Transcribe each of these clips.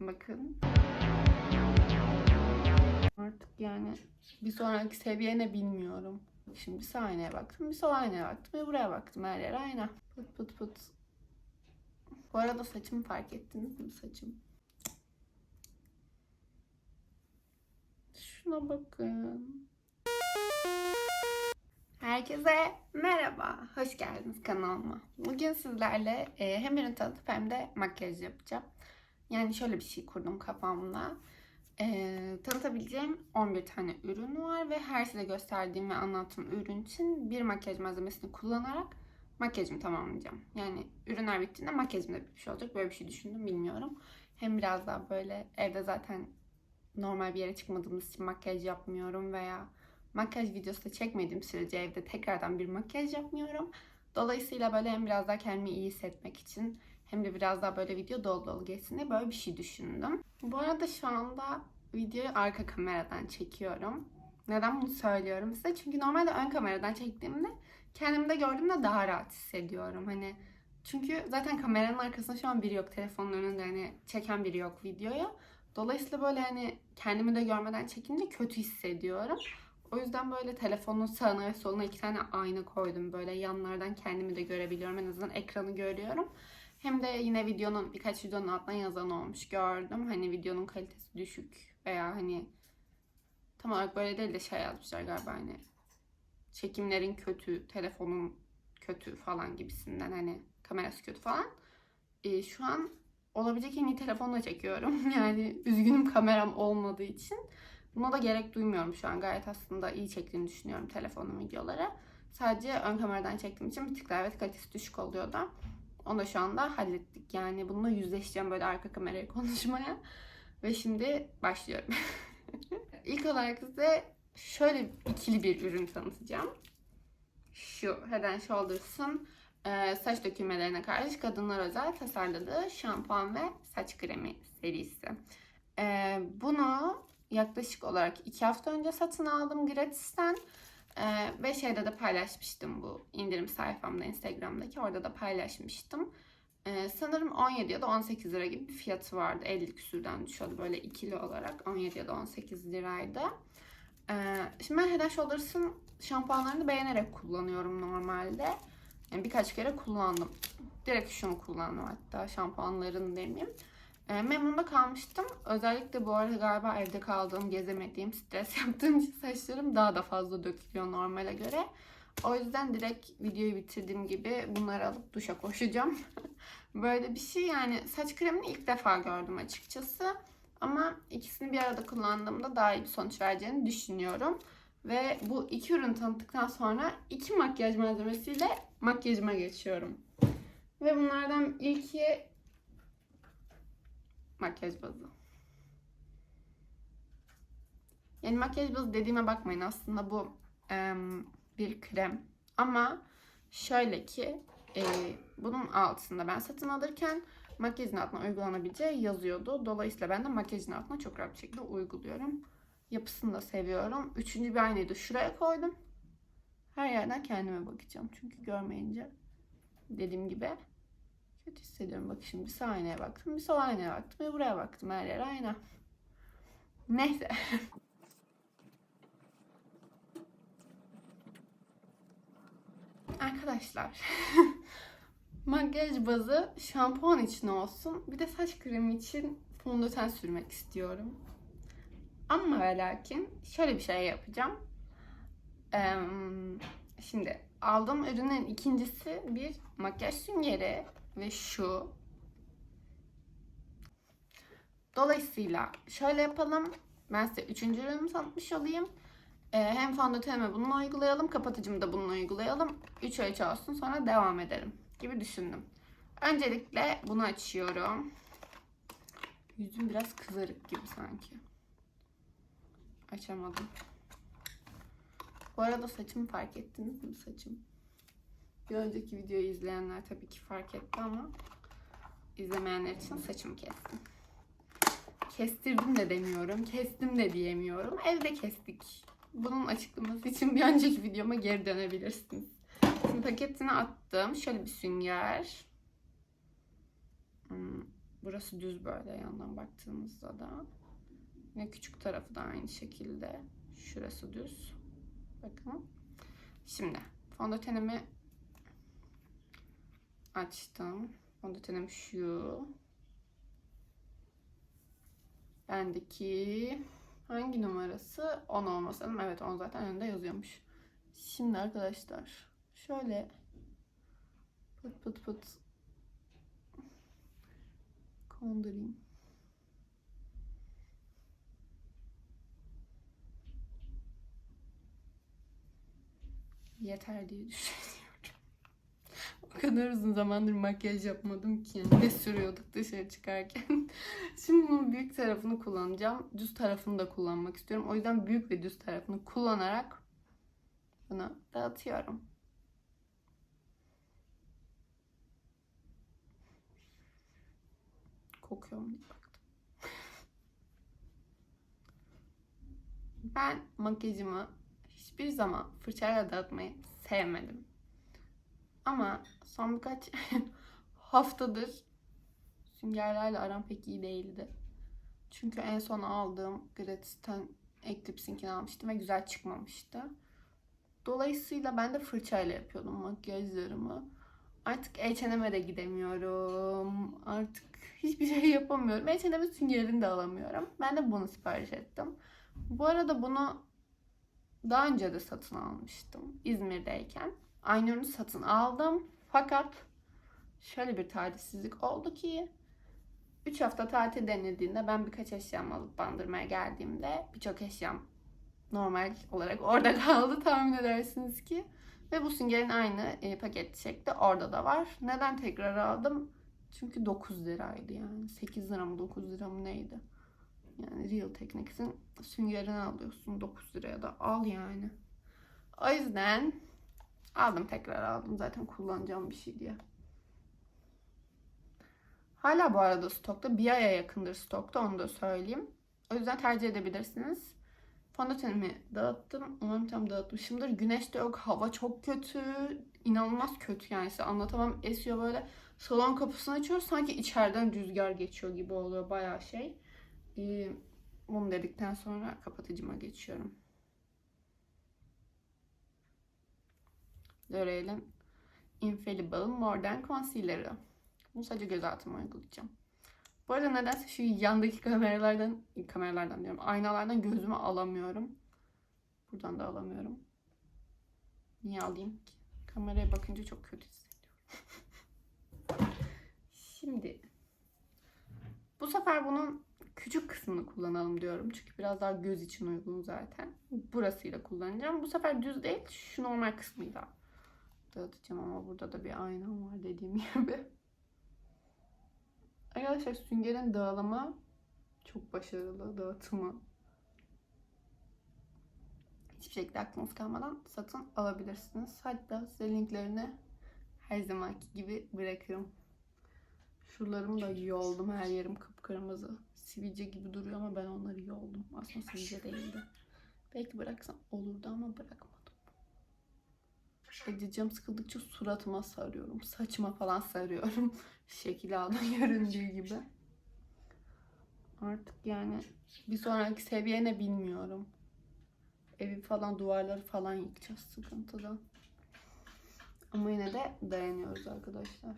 Bakın. Artık yani bir sonraki seviye ne bilmiyorum. Şimdi bir sağ aynaya baktım, bir sol aynaya baktım ve buraya baktım. Her yer ayna. Pıt pıt pıt. Bu arada saçımı fark ettiniz mi saçım? Şuna bakın. Herkese merhaba, hoş geldiniz kanalıma. Bugün sizlerle e, hem ürün tanıtıp hem de makyaj yapacağım. Yani şöyle bir şey kurdum kafamda. E, tanıtabileceğim 11 tane ürün var ve her size gösterdiğim ve anlattığım ürün için bir makyaj malzemesini kullanarak makyajımı tamamlayacağım. Yani ürünler bittiğinde makyajım da bitmiş olacak. Böyle bir şey düşündüm bilmiyorum. Hem biraz daha böyle evde zaten normal bir yere çıkmadığımız için makyaj yapmıyorum veya makyaj videosu da çekmediğim sürece evde tekrardan bir makyaj yapmıyorum. Dolayısıyla böyle hem biraz daha kendimi iyi hissetmek için hem de biraz daha böyle video dolu dolu geçsin diye böyle bir şey düşündüm. Bu arada şu anda videoyu arka kameradan çekiyorum. Neden bunu söylüyorum size? Çünkü normalde ön kameradan çektiğimde kendimi de gördüğümde daha rahat hissediyorum. Hani çünkü zaten kameranın arkasında şu an biri yok. Telefonun önünde hani çeken biri yok videoyu. Dolayısıyla böyle hani kendimi de görmeden çekince kötü hissediyorum. O yüzden böyle telefonun sağına ve soluna iki tane ayna koydum. Böyle yanlardan kendimi de görebiliyorum. En azından ekranı görüyorum. Hem de yine videonun birkaç videonun altına yazan olmuş gördüm. Hani videonun kalitesi düşük veya hani tam olarak böyle değil de şey yazmışlar galiba hani çekimlerin kötü, telefonun kötü falan gibisinden hani kamerası kötü falan. Ee, şu an olabilecek en iyi telefonla çekiyorum. Yani üzgünüm kameram olmadığı için. Buna da gerek duymuyorum şu an. Gayet aslında iyi çektiğini düşünüyorum telefonun videoları. Sadece ön kameradan çektiğim için bir tık daha evet kalitesi düşük oluyordu. Onu da şu anda hallettik. Yani bununla yüzleşeceğim böyle arka kameraya konuşmaya. Ve şimdi başlıyorum. İlk olarak size şöyle ikili bir ürün tanıtacağım. Şu Head and Shoulders'ın e, saç dökülmelerine karşı kadınlar özel tasarladığı şampuan ve saç kremi serisi. E, bunu yaklaşık olarak iki hafta önce satın aldım gratisten. Ee, ve şeyde de paylaşmıştım bu indirim sayfamda Instagram'daki orada da paylaşmıştım. Ee, sanırım 17 ya da 18 lira gibi bir fiyatı vardı. 50 küsürden düşüyordu böyle ikili olarak 17 ya da 18 liraydı. Ee, şimdi ben Head Shoulders'ın şampuanlarını beğenerek kullanıyorum normalde. Yani birkaç kere kullandım. Direkt şunu kullandım hatta şampuanlarını demeyeyim. E, memnun da kalmıştım. Özellikle bu arada galiba evde kaldığım, gezemediğim, stres yaptığım için saçlarım daha da fazla dökülüyor normale göre. O yüzden direkt videoyu bitirdiğim gibi bunları alıp duşa koşacağım. Böyle bir şey yani saç kremini ilk defa gördüm açıkçası. Ama ikisini bir arada kullandığımda daha iyi bir sonuç vereceğini düşünüyorum. Ve bu iki ürün tanıttıktan sonra iki makyaj malzemesiyle makyajıma geçiyorum. Ve bunlardan ilki makyaj bazı. Yani makyaj bazı dediğime bakmayın aslında bu e, bir krem. Ama şöyle ki e, bunun altında ben satın alırken makyajın altına uygulanabileceği yazıyordu. Dolayısıyla ben de makyajın altına çok rahat bir şekilde uyguluyorum. Yapısını da seviyorum. Üçüncü bir aynayı da şuraya koydum. Her yerden kendime bakacağım. Çünkü görmeyince dediğim gibi kötü hissediyorum. Bak şimdi bir sağ aynaya baktım, bir sol aynaya baktım ve buraya baktım. Her yer ayna. Neyse. Arkadaşlar. makyaj bazı şampuan için olsun. Bir de saç kremi için fondöten sürmek istiyorum. Ama ve lakin şöyle bir şey yapacağım. Ee, şimdi aldığım ürünün ikincisi bir makyaj süngeri ve şu. Dolayısıyla şöyle yapalım. Ben size üçüncü ürünümü tanıtmış olayım. Ee, hem fondötenimi bununla uygulayalım. Kapatıcımı da bununla uygulayalım. Üç ölçü olsun sonra devam edelim gibi düşündüm. Öncelikle bunu açıyorum. Yüzüm biraz kızarık gibi sanki. Açamadım. Bu arada saçımı fark ettiniz mi saçım? Bir önceki videoyu izleyenler tabii ki fark etti ama izlemeyenler için saçımı kestim. Kestirdim de demiyorum, kestim de diyemiyorum. Evde kestik. Bunun açıklaması için bir önceki videoma geri dönebilirsiniz. Şimdi paketine attım. Şöyle bir sünger. Hmm, Burası düz böyle yandan baktığımızda da. Yine küçük tarafı da aynı şekilde. Şurası düz. Bakın. Şimdi fondötenimi açtım. Fondötenim şu. Bendeki hangi numarası? 10 olması lazım. Evet 10 zaten önünde yazıyormuş. Şimdi arkadaşlar şöyle pıt pıt pıt kondurayım. Yeter diye düşünüyorum. O kadar uzun zamandır makyaj yapmadım ki. Ne sürüyorduk dışarı çıkarken. Şimdi bunun büyük tarafını kullanacağım. Düz tarafını da kullanmak istiyorum. O yüzden büyük ve düz tarafını kullanarak bunu dağıtıyorum. Kokuyor mu diye baktım. Ben makyajımı hiçbir zaman fırçayla dağıtmayı sevmedim. Ama son birkaç haftadır süngerlerle aram pek iyi değildi. Çünkü en son aldığım Gratis'ten Eclipse'inkini almıştım ve güzel çıkmamıştı. Dolayısıyla ben de fırçayla yapıyordum makyajlarımı. Artık H&M'e de gidemiyorum. Artık hiçbir şey yapamıyorum. H&M'in süngerini de alamıyorum. Ben de bunu sipariş ettim. Bu arada bunu daha önce de satın almıştım İzmir'deyken. Ürünü satın aldım. Fakat şöyle bir talihsizlik oldu ki 3 hafta tatil denildiğinde ben birkaç eşyamı alıp bandırmaya geldiğimde birçok eşyam normal olarak orada kaldı tahmin edersiniz ki. Ve bu süngerin aynı e, paket şekli orada da var. Neden tekrar aldım? Çünkü 9 liraydı yani. 8 lira mı 9 lira mı neydi? Yani Real Techniques'in süngerini alıyorsun 9 liraya da al yani. O yüzden aldım tekrar aldım. Zaten kullanacağım bir şey diye. Hala bu arada stokta. Bir aya yakındır stokta onu da söyleyeyim. O yüzden tercih edebilirsiniz. Fondötenimi dağıttım. Umarım tam dağıtmışımdır. Güneş de yok. Hava çok kötü. İnanılmaz kötü yani. Size anlatamam. Esiyor böyle. Salon kapısını açıyoruz. Sanki içeriden rüzgar geçiyor gibi oluyor. Bayağı şey. Ee, bunu dedikten sonra kapatıcıma geçiyorum. L'Oreal'in Infallible Modern Concealer'ı. Bunu sadece göz altıma uygulayacağım. Bu arada nedense şu yandaki kameralardan, kameralardan diyorum, aynalardan gözümü alamıyorum. Buradan da alamıyorum. Niye alayım ki? Kameraya bakınca çok kötü hissediyorum. Şimdi bu sefer bunun küçük kısmını kullanalım diyorum. Çünkü biraz daha göz için uygun zaten. Burasıyla kullanacağım. Bu sefer düz değil, şu normal kısmıyla dağıtacağım ama burada da bir aynam var dediğim gibi. Arkadaşlar süngerin dağılımı çok başarılı dağıtımı. Hiçbir şekilde aklınız kalmadan satın alabilirsiniz. Hatta size linklerini her zamanki gibi bırakırım. Şuralarımı da yoldum. Her yerim kıpkırmızı. Sivilce gibi duruyor ama ben onları yoldum. Aslında sivilce değildi. Belki bıraksam olurdu ama bırakmadım. Canım sıkıldıkça suratıma sarıyorum. Saçıma falan sarıyorum. Şekil aldım göründüğü gibi. Artık yani bir sonraki seviye ne bilmiyorum. Evi falan duvarları falan yıkacağız sıkıntıdan. Ama yine de dayanıyoruz arkadaşlar.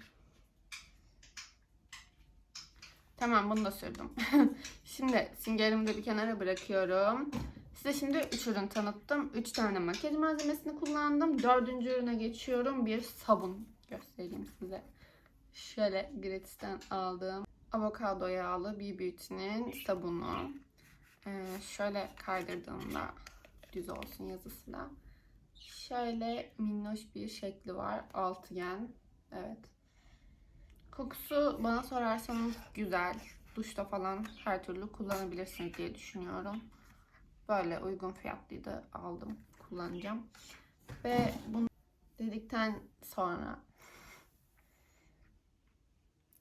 Tamam bunu da sürdüm. şimdi süngerimi de bir kenara bırakıyorum. Size şimdi 3 ürün tanıttım. 3 tane makyaj malzemesini kullandım. Dördüncü ürüne geçiyorum. Bir sabun göstereyim size. Şöyle Gratis'ten aldığım avokado yağlı bir Beauty'nin sabunu. Ee, şöyle kaydırdığımda düz olsun yazısı da. Şöyle minnoş bir şekli var. Altıgen. Evet. Kokusu bana sorarsanız güzel. Duşta falan her türlü kullanabilirsiniz diye düşünüyorum. Böyle uygun fiyatlıydı aldım. Kullanacağım. Ve bunu dedikten sonra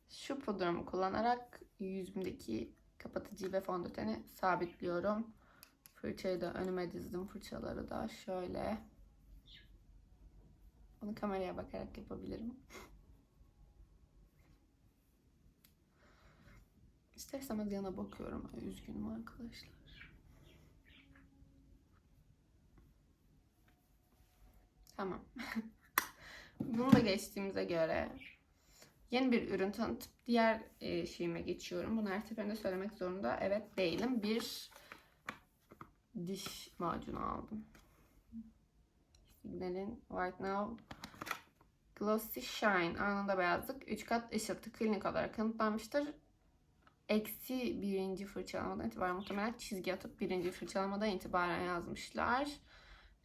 şu pudramı kullanarak yüzümdeki kapatıcı ve fondöteni sabitliyorum. Fırçayı da önüme dizdim. Fırçaları da şöyle. Bunu kameraya bakarak yapabilirim. İster istemez yana bakıyorum. Üzgünüm arkadaşlar. Tamam. Bunu da geçtiğimize göre yeni bir ürün tanıtıp diğer e, şeyime geçiyorum. Bunu her seferinde söylemek zorunda evet değilim. Bir diş macunu aldım. Signal'in White Now Glossy Shine anında beyazlık 3 kat ışıltı klinik olarak kanıtlanmıştır. Eksi birinci fırçalamadan itibaren muhtemelen çizgi atıp birinci fırçalamadan itibaren yazmışlar.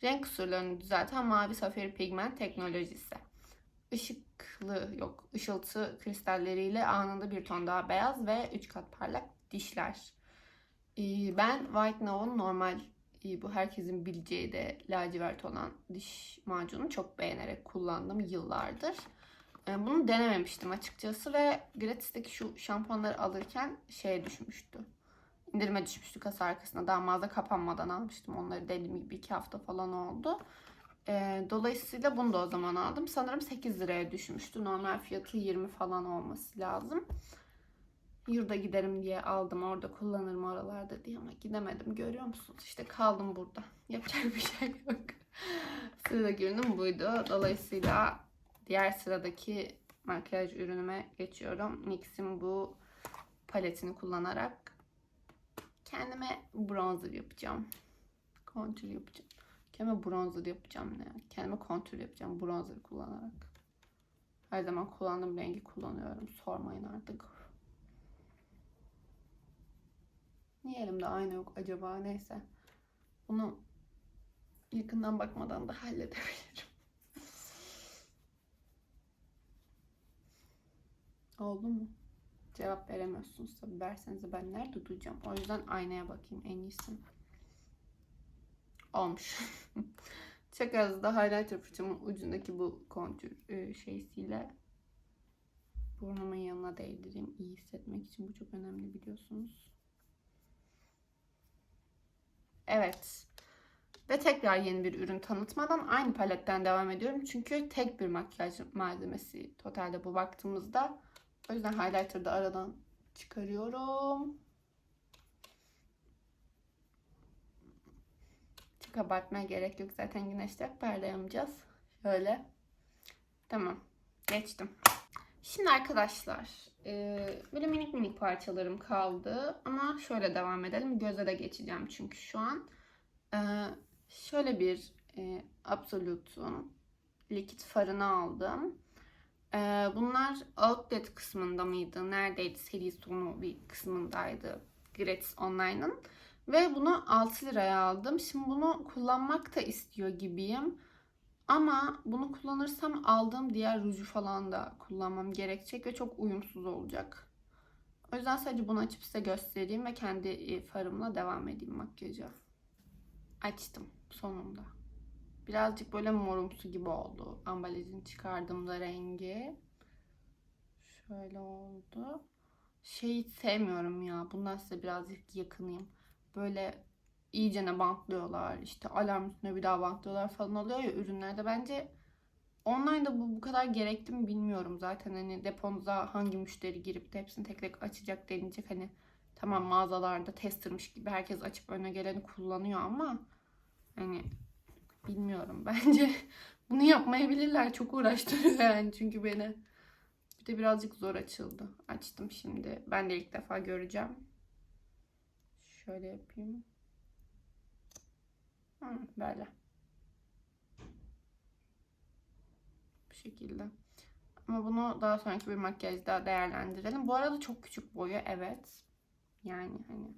Renk kusurlarını düzelten mavi safir pigment teknolojisi. Işıklı yok ışıltı kristalleriyle anında bir ton daha beyaz ve 3 kat parlak dişler. Ee, Ben White Now'un normal e, bu herkesin bileceği de lacivert olan diş macunu çok beğenerek kullandım yıllardır. E, Bunu denememiştim açıkçası ve gratis'teki şu şampuanları alırken şeye düşmüştü. İndirime düşmüştü kasa arkasına. Daha mağaza kapanmadan almıştım onları dediğim gibi iki hafta falan oldu. E, Dolayısıyla bunu da o zaman aldım. Sanırım 8 liraya düşmüştü. Normal fiyatı 20 falan olması lazım. Yurda giderim diye aldım orada kullanırım oralarda diye ama gidemedim görüyor musunuz? İşte kaldım burada. Yapacak bir şey yok. Sıradaki ürünüm buydu. Dolayısıyla diğer sıradaki makyaj ürünüme geçiyorum. NYX'in bu paletini kullanarak kendime bronzer yapacağım. Kontür yapacağım. Kendime bronzer yapacağım ne? Kendime kontür yapacağım bronzer kullanarak. Her zaman kullandığım rengi kullanıyorum. Sormayın artık. Niye elimde ayna yok acaba? Neyse. Bunu yakından bakmadan da halledebilirim. Oldu mu? Cevap veremiyorsunuz tabii. Versenize ben nerede duyacağım? O yüzden aynaya bakayım en iyisi. Olmuş. Çok az da highlighter fırçamın ucundaki bu kontür e, şeysiyle burnumun yanına değdireyim. iyi hissetmek için bu çok önemli biliyorsunuz. Evet. Ve tekrar yeni bir ürün tanıtmadan aynı paletten devam ediyorum. Çünkü tek bir makyaj malzemesi totalde bu baktığımızda. O yüzden highlighter'ı da aradan çıkarıyorum. Çok abartmaya gerek yok. Zaten güneşte parlayamayacağız. Şöyle. Tamam. Geçtim. Şimdi arkadaşlar e, böyle minik minik parçalarım kaldı ama şöyle devam edelim. Göze de geçeceğim çünkü şu an. E, şöyle bir e, Absolute'un likit farını aldım. E, bunlar outlet kısmında mıydı? Neredeydi? Seri sonu bir kısmındaydı. Gratis Online'ın. Ve bunu 6 liraya aldım. Şimdi bunu kullanmak da istiyor gibiyim. Ama bunu kullanırsam aldığım diğer ruju falan da kullanmam gerekecek ve çok uyumsuz olacak. O yüzden sadece bunu açıp size göstereyim ve kendi e, farımla devam edeyim makyaja. Açtım sonunda. Birazcık böyle morumsu gibi oldu. Ambalajını çıkardığımda rengi. Şöyle oldu. Şeyi sevmiyorum ya. Bundan size birazcık yakınayım. Böyle iyicene bantlıyorlar. İşte alarm üstüne bir daha bantlıyorlar falan oluyor ya ürünlerde. Bence online'da bu bu kadar gerekli mi bilmiyorum. Zaten hani deponuza hangi müşteri girip de hepsini tek tek açacak denilecek. Hani tamam mağazalarda testermiş gibi herkes açıp öne geleni kullanıyor ama hani bilmiyorum. Bence bunu yapmayabilirler. Çok uğraştırıyor yani çünkü beni. Bir de birazcık zor açıldı. Açtım şimdi. Ben de ilk defa göreceğim. Şöyle yapayım. Hı, böyle. Bu şekilde. Ama bunu daha sonraki bir makyajda değerlendirelim. Bu arada çok küçük boyu evet. Yani hani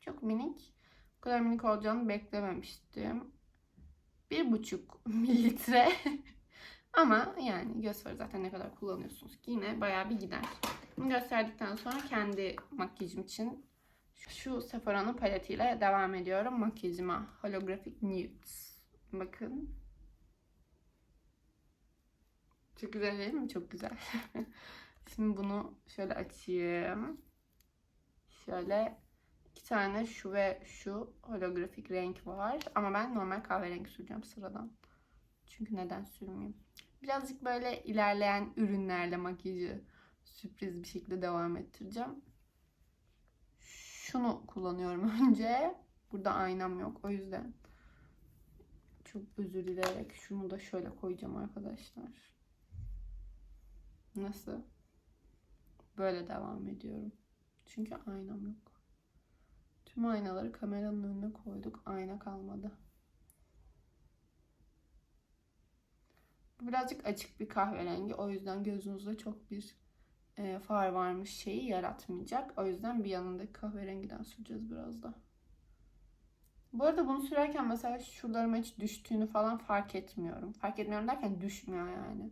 çok minik. Bu kadar minik olacağını beklememiştim. Bir buçuk mililitre. Ama yani göz farı zaten ne kadar kullanıyorsunuz ki yine bayağı bir gider. Bunu gösterdikten sonra kendi makyajım için şu Sephora'nın paletiyle devam ediyorum makyajıma. Holographic Nudes. Bakın. Çok güzel değil mi? Çok güzel. Şimdi bunu şöyle açayım. Şöyle iki tane şu ve şu holografik renk var. Ama ben normal kahverengi süreceğim sıradan. Çünkü neden sürmeyeyim? Birazcık böyle ilerleyen ürünlerle makyajı sürpriz bir şekilde devam ettireceğim. şunu kullanıyorum önce. Burada aynam yok. O yüzden çok özür dileyerek şunu da şöyle koyacağım arkadaşlar. Nasıl? Böyle devam ediyorum. Çünkü aynam yok. Tüm aynaları kameranın önüne koyduk. Ayna kalmadı. Bu birazcık açık bir kahverengi. O yüzden gözünüzde çok bir e, far varmış şeyi yaratmayacak. O yüzden bir yanındaki kahverengiden süreceğiz biraz da. Bu arada bunu sürerken mesela şuralarıma hiç düştüğünü falan fark etmiyorum. Fark etmiyorum derken düşmüyor yani.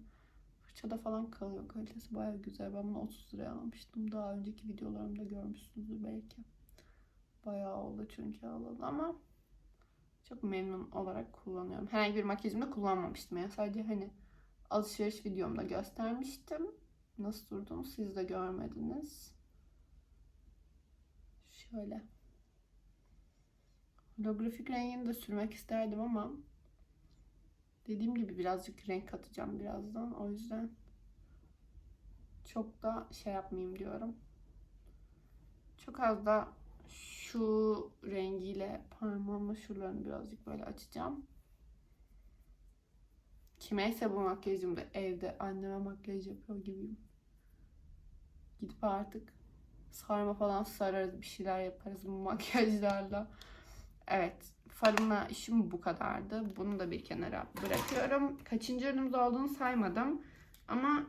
Fırçada falan kalıyor. Kalitesi baya güzel. Ben bunu 30 liraya almıştım. Daha önceki videolarımda görmüşsünüzdür belki. Bayağı oldu çünkü alalı ama çok memnun olarak kullanıyorum. Herhangi bir makyajımda kullanmamıştım. Yani sadece hani alışveriş videomda göstermiştim. Nasıl durduğunu siz de görmediniz. Şöyle. Holografik rengini de sürmek isterdim ama dediğim gibi birazcık renk katacağım birazdan. O yüzden çok da şey yapmayayım diyorum. Çok az da şu rengiyle parmağımla şuralarını birazcık böyle açacağım. Kimeyse bu makyajımda evde anneme makyaj yapıyor gibiyim. Gidip artık sarma falan sararız bir şeyler yaparız bu makyajlarla. Evet farımla işim bu kadardı. Bunu da bir kenara bırakıyorum. Kaçıncı ürünümüz olduğunu saymadım. Ama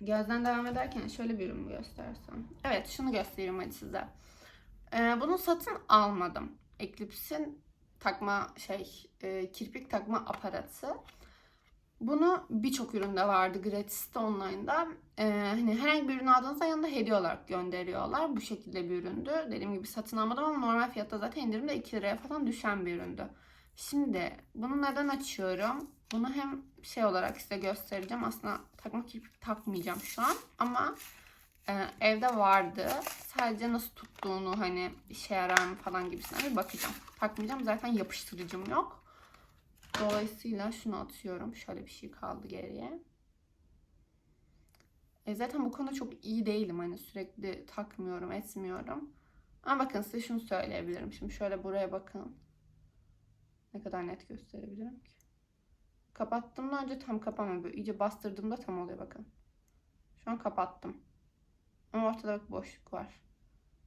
gözden devam ederken şöyle bir ürün göstersem. Evet şunu göstereyim hadi size. Ee, bunu satın almadım. Eclipse'in takma şey e, kirpik takma aparatı. Bunu birçok üründe vardı gratis'te online'da. Ee, hani herhangi bir ürün aldığınızda yanında hediye olarak gönderiyorlar. Bu şekilde bir üründü. Dediğim gibi satın almadım ama normal fiyatta zaten indirimde 2 liraya falan düşen bir üründü. Şimdi bunu neden açıyorum? Bunu hem şey olarak size göstereceğim. Aslında takma kirpik takmayacağım şu an. Ama e, evde vardı. Sadece nasıl tuttuğunu hani işe yarar mı falan gibisinden bir bakacağım. Takmayacağım. Zaten yapıştırıcım yok. Dolayısıyla şunu atıyorum. Şöyle bir şey kaldı geriye. E zaten bu konuda çok iyi değilim. Hani sürekli takmıyorum, etmiyorum. Ama bakın size şunu söyleyebilirim. Şimdi şöyle buraya bakın. Ne kadar net gösterebilirim ki. Kapattığımda önce tam kapamıyor. Böyle iyice bastırdığımda tam oluyor bakın. Şu an kapattım. Ama ortada bir boşluk var.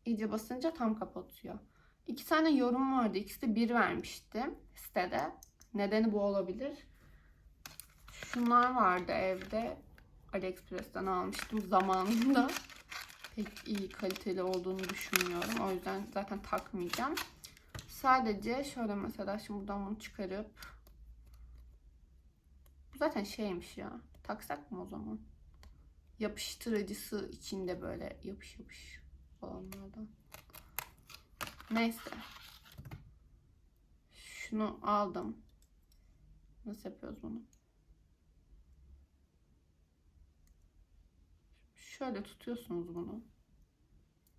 İyice basınca tam kapatıyor. İki tane yorum vardı. İkisi de bir vermişti sitede. Nedeni bu olabilir. Şunlar vardı evde. AliExpress'ten almıştım zamanında. Pek iyi kaliteli olduğunu düşünmüyorum. O yüzden zaten takmayacağım. Sadece şöyle mesela şimdi buradan bunu çıkarıp bu zaten şeymiş ya. Taksak mı o zaman? Yapıştırıcısı içinde böyle yapış yapış falanlardan. Neyse. Şunu aldım. Nasıl yapıyoruz bunu? Şöyle tutuyorsunuz bunu.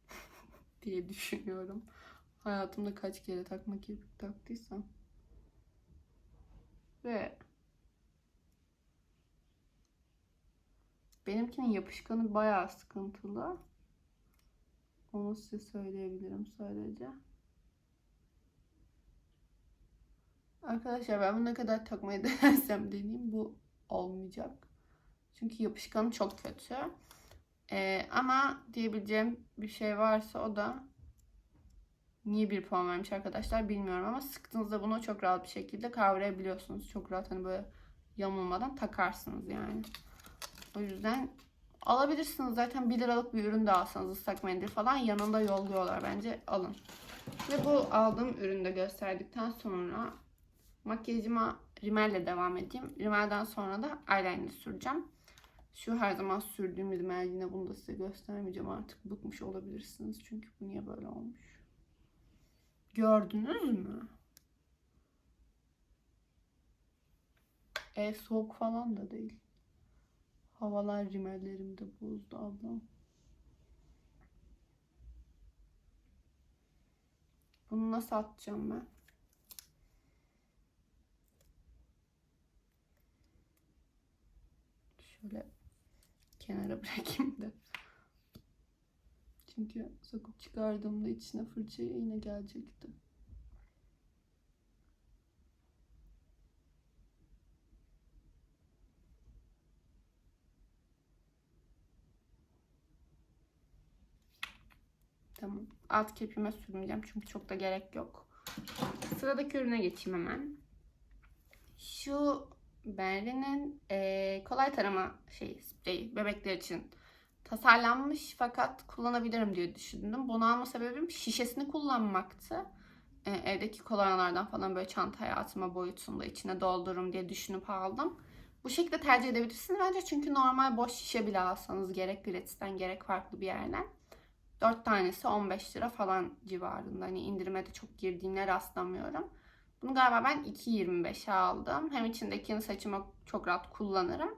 diye düşünüyorum. Hayatımda kaç kere takma kirpik taktıysam. Ve benimkinin yapışkanı bayağı sıkıntılı. Onu size söyleyebilirim sadece. Arkadaşlar ben bunu ne kadar takmayı denersem deneyeyim bu olmayacak. Çünkü yapışkanı çok kötü. Ee, ama diyebileceğim bir şey varsa o da niye bir puan vermiş arkadaşlar bilmiyorum ama sıktığınızda bunu çok rahat bir şekilde kavrayabiliyorsunuz. Çok rahat hani böyle yamulmadan takarsınız yani. O yüzden alabilirsiniz. Zaten 1 liralık bir ürün de alsanız ıslak mendil falan yanında yolluyorlar. Bence alın. Ve bu aldığım ürünü de gösterdikten sonra makyajıma rimelle devam edeyim. Rimelden sonra da eyeliner süreceğim. Şu her zaman sürdüğüm rimel yine bunu da size göstermeyeceğim artık. Bıkmış olabilirsiniz. Çünkü bu niye böyle olmuş? Gördünüz mü? Ev soğuk falan da değil. Havalar rimellerim de bozdu ablam. Bunu nasıl atacağım ben? Şöyle kenara bırakayım da. Çünkü sokup çıkardığımda içine fırça yine gelecekti. Tamam. Alt kirpime sürmeyeceğim çünkü çok da gerek yok. Sıradaki ürüne geçeyim hemen. Şu Berlin'in eee, kolay tarama şey spreyi bebekler için tasarlanmış fakat kullanabilirim diye düşündüm. Bunu alma sebebim şişesini kullanmaktı. Ee, evdeki kolonyalardan falan böyle çantaya atma boyutunda içine doldururum diye düşünüp aldım. Bu şekilde tercih edebilirsiniz bence çünkü normal boş şişe bile alsanız gerek Gratis'ten gerek farklı bir yerden 4 tanesi 15 lira falan civarında. Hani indirime de çok girdiğine rastlamıyorum. Bunu galiba ben 2.25'e aldım. Hem içindekini saçıma çok rahat kullanırım.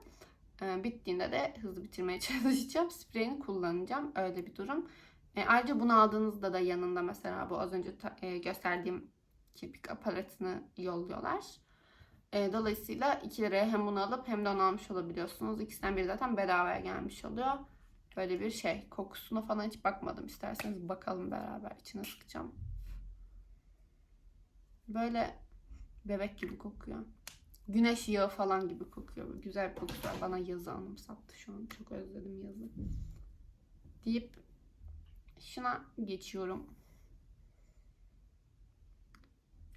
Ee, bittiğinde de hızlı bitirmeye çalışacağım. Spreyini kullanacağım. Öyle bir durum. E, ayrıca bunu aldığınızda da yanında mesela bu az önce ta- e, gösterdiğim kirpik aparatını yolluyorlar. E, dolayısıyla 2 liraya hem bunu alıp hem de onu almış olabiliyorsunuz. İkisinden biri zaten bedavaya gelmiş oluyor. Böyle bir şey. Kokusuna falan hiç bakmadım. İsterseniz bakalım beraber. İçine sıkacağım. Böyle bebek gibi kokuyor. Güneş yağı falan gibi kokuyor. Güzel bir kokusu var. Bana yazı anımsattı şu an. Çok özledim yazı. Deyip şuna geçiyorum.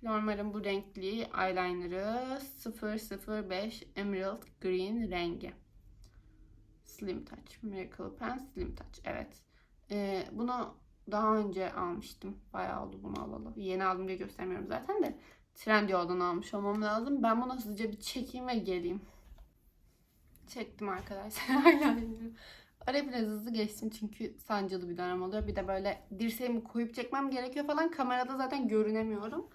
Normalin bu renkli eyeliner'ı 005 Emerald Green rengi. Slim Touch. Miracle Pen Slim Touch. Evet. Ee, bunu daha önce almıştım. Bayağı oldu bunu alalı. Yeni aldım diye göstermiyorum zaten de. Trendyol'dan almış olmam lazım. Ben bunu hızlıca bir çekeyim ve geleyim. Çektim arkadaşlar. Araya biraz hızlı geçtim çünkü sancılı bir dönem oluyor. Bir de böyle dirseğimi koyup çekmem gerekiyor falan. Kamerada zaten görünemiyorum.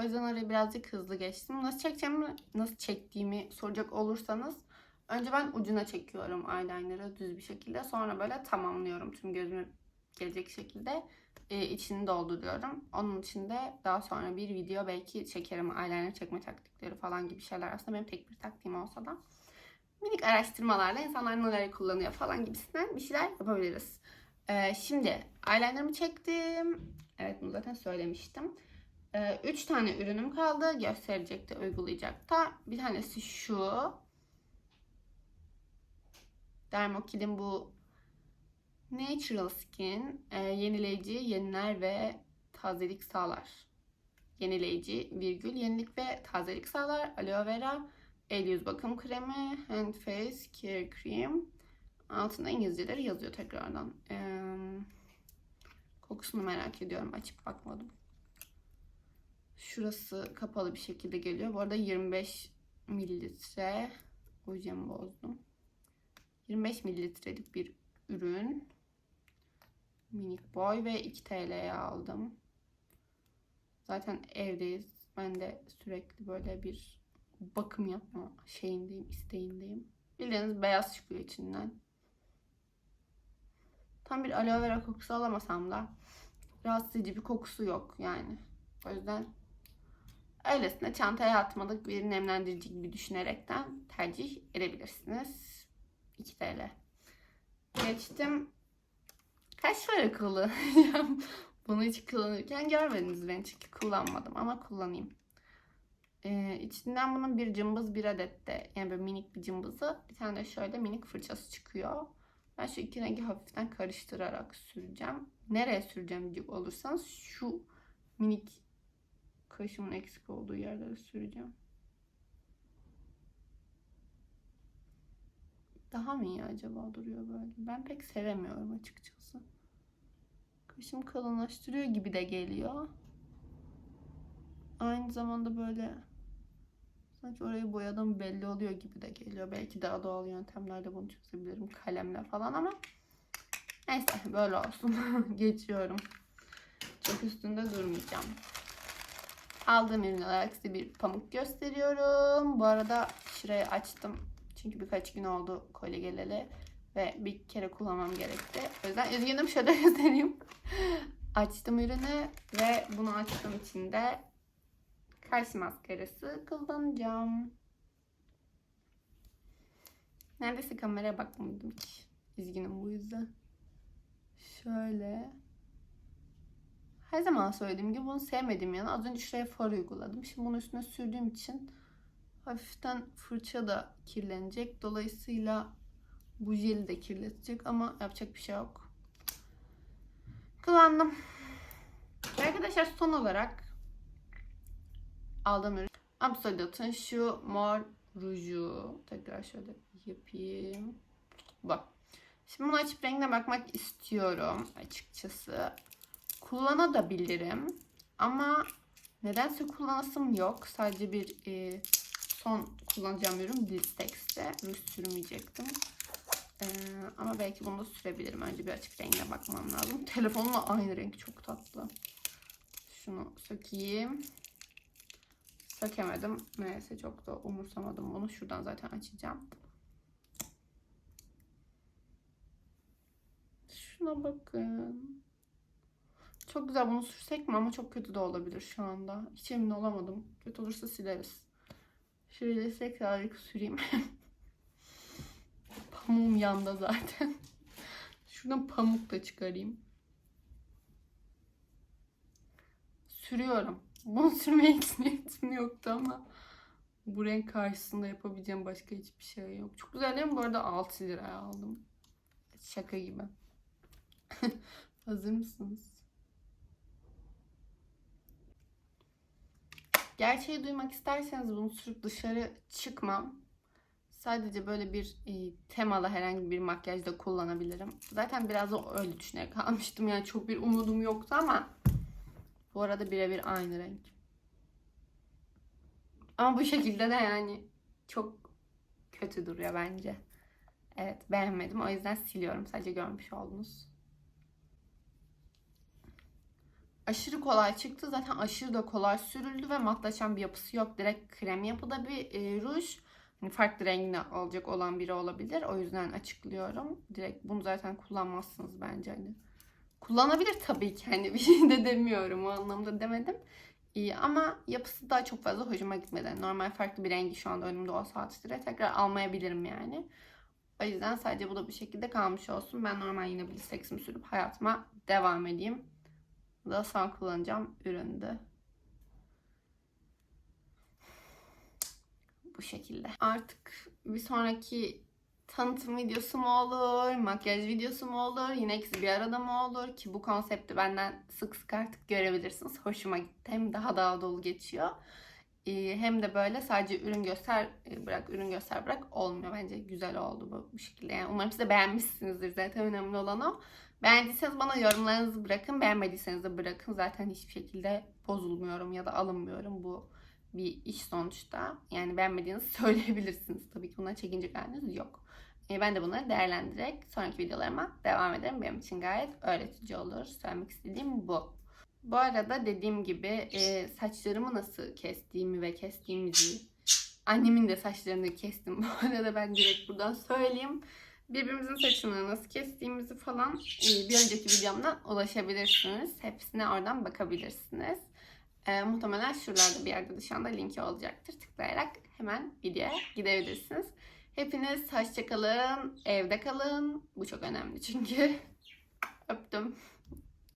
O yüzden araya birazcık hızlı geçtim. Nasıl çekeceğimi, nasıl çektiğimi soracak olursanız önce ben ucuna çekiyorum eyeliner'ı düz bir şekilde. Sonra böyle tamamlıyorum tüm gözüme gelecek şekilde e, içini dolduruyorum. Onun için de daha sonra bir video belki çekerim eyeliner çekme taktikleri falan gibi şeyler. Aslında benim tek bir taktiğim olsa da minik araştırmalarla insanlar neler kullanıyor falan gibisinden bir şeyler yapabiliriz. Ee, şimdi eyelinerımı çektim. Evet bunu zaten söylemiştim. Ee, üç tane ürünüm kaldı. Gösterecekti, uygulayacaktı. Bir tanesi şu. Dermokil'in bu Natural Skin e, yenileyici, yeniler ve tazelik sağlar. Yenileyici, virgül, yenilik ve tazelik sağlar. Aloe vera, el yüz bakım kremi, hand face care cream. Altında İngilizceleri yazıyor tekrardan. Ee, kokusunu merak ediyorum. Açıp bakmadım. Şurası kapalı bir şekilde geliyor. Bu arada 25 mililitre. Hocam bozdum. 25 mililitrelik bir ürün. Minik boy ve 2 TL'ye aldım. Zaten evdeyiz. Ben de sürekli böyle bir bakım yapma şeyindeyim, isteğindeyim. Bildiğiniz beyaz çıkıyor içinden. Tam bir aloe vera kokusu alamasam da rahatsız edici bir kokusu yok yani. O yüzden öylesine çantaya atmalık bir nemlendirici gibi düşünerekten tercih edebilirsiniz. 2 TL. Geçtim. Kaç para kullanacağım? Bunu hiç kullanırken görmediniz beni çünkü kullanmadım ama kullanayım. Ee, içinden bunun bir cımbız bir adet de yani böyle minik bir cımbızı bir tane de şöyle minik fırçası çıkıyor. Ben şu iki rengi hafiften karıştırarak süreceğim. Nereye süreceğim diyecek olursanız şu minik kaşımın eksik olduğu yerlere süreceğim. Daha mı iyi acaba duruyor böyle? Ben pek sevemiyorum açıkçası. Kaşım kalınlaştırıyor gibi de geliyor. Aynı zamanda böyle sanki orayı boyadım belli oluyor gibi de geliyor. Belki daha doğal yöntemlerle bunu çözebilirim. Kalemle falan ama neyse böyle olsun. Geçiyorum. Çok üstünde durmayacağım. Aldığım ürün olarak size bir pamuk gösteriyorum. Bu arada şurayı açtım. Çünkü birkaç gün oldu kolye geleli. Ve bir kere kullanmam gerekti. O yüzden üzgünüm şöyle göstereyim. Açtım ürünü ve bunu açtığım için de kaş maskarası kullanacağım. Neredeyse kameraya bakmadım hiç. Üzgünüm bu yüzden. Şöyle. Her zaman söylediğim gibi bunu sevmediğim yana az önce şuraya far uyguladım. Şimdi bunu üstüne sürdüğüm için hafiften fırça da kirlenecek. Dolayısıyla bu jeli de kirletecek ama yapacak bir şey yok. Kullandım. Arkadaşlar son olarak aldığım ürün Absolut'un şu mor ruju. Tekrar şöyle yapayım. Bak. Şimdi bunu açıp rengine bakmak istiyorum açıkçası. Kullanabilirim. Ama nedense kullanasım yok. Sadece bir e, son kullanacağım ürün Blistex'te. Ruj sürmeyecektim. Ee, ama belki bunu da sürebilirim. Önce bir açık rengine bakmam lazım. Telefonla aynı renk çok tatlı. Şunu sökeyim. Sökemedim. Neyse çok da umursamadım bunu. Şuradan zaten açacağım. Şuna bakın. Çok güzel bunu sürsek mi ama çok kötü de olabilir şu anda. Hiç emin olamadım. Kötü olursa sileriz. Şöyle tekrar süreyim. Pamuğum yanda zaten. Şuradan pamuk da çıkarayım. Sürüyorum. Bunu sürmeye hiç niyetim yoktu ama bu renk karşısında yapabileceğim başka hiçbir şey yok. Çok güzel değil mi? Bu arada 6 liraya aldım. Şaka gibi. Hazır mısınız? Gerçeği duymak isterseniz bunu sürüp dışarı çıkmam. Sadece böyle bir e, temalı herhangi bir makyajda kullanabilirim. Zaten biraz da öyle düşünerek almıştım. Yani çok bir umudum yoktu ama bu arada birebir aynı renk. Ama bu şekilde de yani çok kötü duruyor bence. Evet beğenmedim. O yüzden siliyorum. Sadece görmüş oldunuz. Aşırı kolay çıktı. Zaten aşırı da kolay sürüldü ve matlaşan bir yapısı yok. Direkt krem yapıda bir e, ruj. Hani farklı rengine alacak olan biri olabilir. O yüzden açıklıyorum. Direkt bunu zaten kullanmazsınız bence hani. Kullanabilir tabii ki hani bir şey de demiyorum o anlamda demedim. İyi ama yapısı daha çok fazla hoşuma gitmedi. Normal farklı bir rengi şu anda önümde olsa lira tekrar almayabilirim yani. O yüzden sadece bu da bir şekilde kalmış olsun. Ben normal yine bir seksimi sürüp hayatıma devam edeyim. Bu da son kullanacağım üründü. Bu şekilde. Artık bir sonraki tanıtım videosu mu olur, makyaj videosu mu olur, yine ikisi bir arada mı olur ki bu konsepti benden sık sık artık görebilirsiniz. Hoşuma gitti. Hem daha daha dolu geçiyor. Ee, hem de böyle sadece ürün göster e, bırak ürün göster bırak olmuyor bence güzel oldu bu, bu şekilde yani umarım siz de beğenmişsinizdir zaten önemli olan o beğendiyseniz bana yorumlarınızı bırakın beğenmediyseniz de bırakın. Zaten hiçbir şekilde bozulmuyorum ya da alınmıyorum bu bir iş sonuçta. Yani beğenmediğinizi söyleyebilirsiniz. Tabii ki buna çekinecek haliniz yok. E, ben de bunları değerlendirerek sonraki videolarıma devam ederim. Benim için gayet öğretici olur. Söylemek istediğim bu. Bu arada dediğim gibi e, saçlarımı nasıl kestiğimi ve kestiğimizi annemin de saçlarını kestim. Bu arada ben direkt buradan söyleyeyim. Birbirimizin saçını nasıl kestiğimizi falan e, bir önceki videomdan ulaşabilirsiniz. Hepsine oradan bakabilirsiniz. E, muhtemelen şuralarda bir yerde dışarıda linki olacaktır. Tıklayarak hemen videoya gidebilirsiniz. Hepiniz hoşçakalın, evde kalın. Bu çok önemli çünkü. Öptüm.